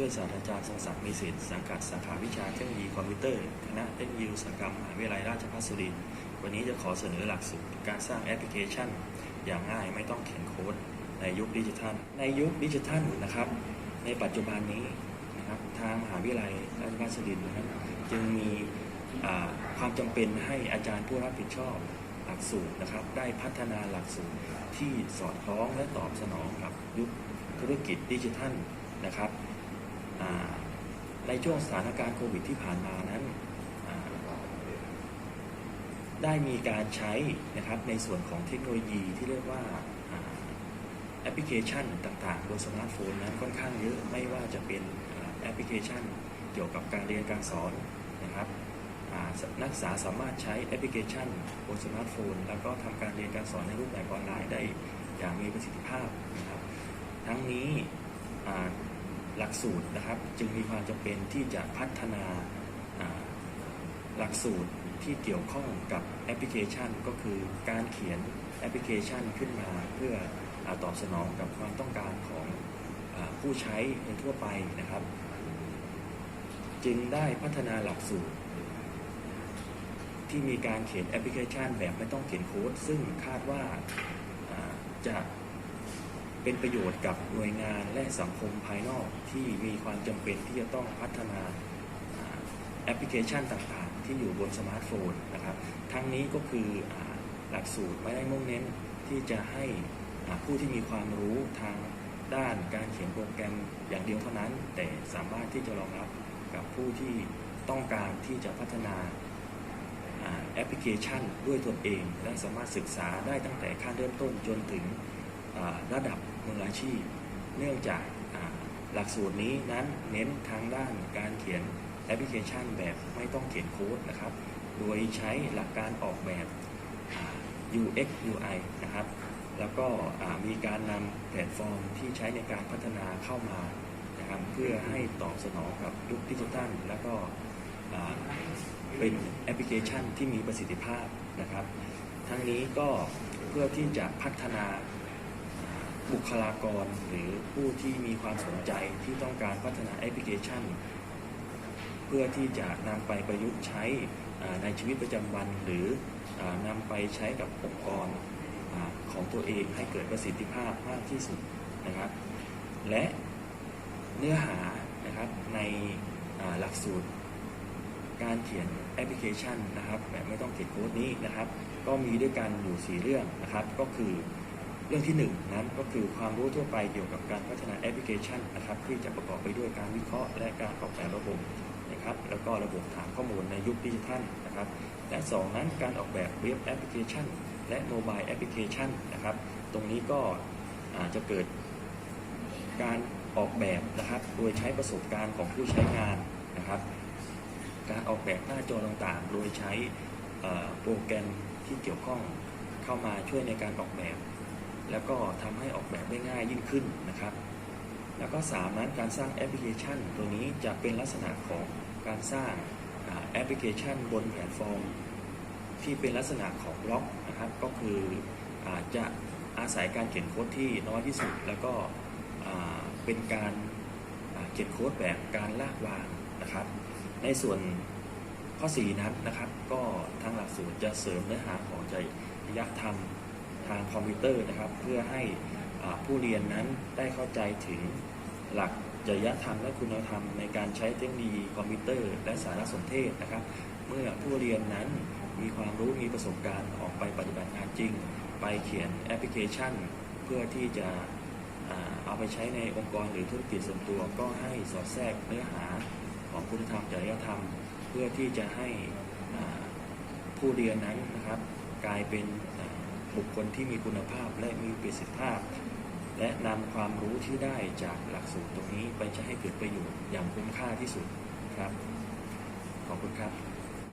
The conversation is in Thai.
ช่วยศาสตราจารย์ทรงศักดิ์มีสิทธิ์สังกัดสาขาวิชาเทคโนโลยีคอมพิวเตอร์ คณะเทคโนโลยีอุตสาหกรรมมหาวิทยาลัยราชภัฏสุรินทร์ วันนี้จะขอเสนอหลักสูตรการสร้างแอปพลิเคชัน อย่างง่ายไม่ต้องเขียนโค้ดในยุคดิจิทัล ในยุคดิจิทัลนะครับ ในปัจจุบันนี้นะครับทางมหาวิทยาลัยราชภัฏสุรินทร์นะครับจึงมีความจำเป็นให้อาจารย์ผู้รับผิดชอบหลักสูตรนะครับ ได้พัฒนาหลักสูตรที่สอดคล้องและตอบสนองกับยุคธุรกิจดิจิทัลนะครับ ในช่วงสถานการณ์โควิดที่ผ่านมานั้น ได้มีการใช้นะครับในส่วนของเทคโนโลยีที่เรียกว่าแอปพลิเคชันต่างๆ บนสมาร์ทโฟนนั้นค่อนข้างเยอะไม่ว่าจะเป็นแอปพลิเคชันเกี่ยวกับการเรียนการสอนนะครับนักศึกษาสามารถใช้แอปพลิเคชันบนสมาร์ทโฟน แล้วก็ทำการเรียนการสอนในรูปแบบออนไลน์ได้อย่างมีประสิทธิภาพนะครับ ทั้งนี้ หลักสูตรนะครับ จึงมีความจำเป็นที่จะพัฒนาหลักสูตรที่เกี่ยวข้องกับแอปพลิเคชัน ก็คือการเขียนแอปพลิเคชันขึ้นมาเพื่ออตอบสนองกับความต้องการของอผู้ใช้ในทั่วไปนะครับ จึงได้พัฒนาหลักสูตร ที่มีการเขียนแอปพลิเคชันแบบไม่ต้องเขียนโค้ดซึ่งคาดว่าอ่าจะ เป็นประโยชน์กับหน่วยงานและสังคมภายนอกที่มีความจำเป็นที่จะต้องพัฒนาแอปพลิเคชันต่างๆ ที่อยู่บนสมาร์ทโฟนนะครับ ทั้งนี้ก็คือหลักสูตรไม่ได้มุ่งเน้นที่จะให้ผู้ที่มีความรู้ทางด้านการเขียนโปรแกรมอย่างเดียวเท่านั้น แต่สามารถที่จะรองรับกับผู้ที่ต้องการที่จะพัฒนาแอปพลิเคชันด้วยตนเอง และสามารถศึกษาได้ตั้งแต่ขั้นเริ่มต้นจนถึง ระดับมืออาชีพ เนื่องจากหลักสูตรนี้นั้นเน้นทางด้านการเขียนแอปพลิเคชันแบบไม่ต้องเขียนโค้ดนะครับ โดยใช้หลักการออกแบบ UX UI นะครับ แล้วก็มีการนำแพลตฟอร์มที่ใช้ในการพัฒนาเข้ามานะครับเพื่อให้ตอบสนองกับยุคดิจิทัลแล้วก็เป็นแอปพลิเคชันที่มีประสิทธิภาพนะครับ ทั้งนี้ก็เพื่อที่จะพัฒนา บุคลากรหรือผู้ที่มีความสนใจที่ต้องการพัฒนาแอปพลิเคชัน เพื่อที่จะนำไปประยุกต์ใช้ในชีวิตประจำวัน หรือนำไปใช้กับองค์กรของตัวเองให้เกิดประสิทธิภาพมากที่สุดนะครับ และเนื้อหานะครับในหลักสูตร การเขียนแอปพลิเคชันนะครับแบบไม่ต้องเขียนโค้ดนี้นะครับ ก็มีด้วยกันอยู่ 4 เรื่องนะครับ ก็คือ เรื่องที่1นั้นก็คือความรู้ทั่วไปเกี่ยวกับการพัฒนาแอปพลิเคชันนะครับที่จะประกอบไปด้วยการวิเคราะห์ และการออกแบบระบบนะครับแล้วก็ระบบฐานข้อมูลในยุคดิจิทัลนะครับและ 2 นั้นการออกแบบเว็บแอปพลิเคชัน และโมบายแอปพลิเคชันนะครับตรงนี้ก็อาจจะเกิดการออกแบบนะครับโดยใช้ประสบการณ์ของผู้ใช้งานนะครับการออกแบบหน้าจอต่างๆ โดยใช้โปรแกรมที่เกี่ยวข้องเข้ามาช่วยในการออกแบบ แล้วก็ทำให้ออกแบบได้ง่ายยิ่งขึ้นนะครับ แล้วก็สามนั้นการสร้างแอปพลิเคชัน ตัวนี้จะเป็นลักษณะของการสร้างแอปพลิเคชันบนแพลตฟอร์ม ที่เป็นลักษณะของบล็อกนะครับก็คืออาจจะอาศัยการเขียนโค้ดที่น้อยที่สุด แล้วก็เป็นการเขียนโค้ดแบบการลากวางนะครับ ในส่วนข้อ 4 นั้นนะครับ ก็ทางหลักสูตรจะเสริมเนื้อหาของจริยธรรม ทางคอมพิวเตอร์นะครับ เพื่อให้ผู้เรียนนั้นได้เข้าใจถึงหลักจริยธรรมและคุณธรรมในการใช้เทคโนโลยีคอมพิวเตอร์ และสารสนเทศนะครับ เมื่อผู้เรียนนั้นมีความรู้มีประสบการณ์ออกไปปฏิบัติงานจริง ไปเขียนแอปพลิเคชัน เพื่อที่จะเอาไปใช้ในองค์กรหรือธุรกิจส่วนตัวก็ให้สอดแทรกเนื้อหาของคุณธรรมจริยธรรม เพื่อที่จะให้ผู้เรียนนั้นนะครับ กลายเป็น บุคคลที่มีคุณภาพและมีประสิทธิภาพ และนำความรู้ที่ได้จากหลักสูตรตรงนี้ไปใช้ให้เกิดประโยชน์อย่างคุ้มค่าที่สุดครับ ขอบคุณครับ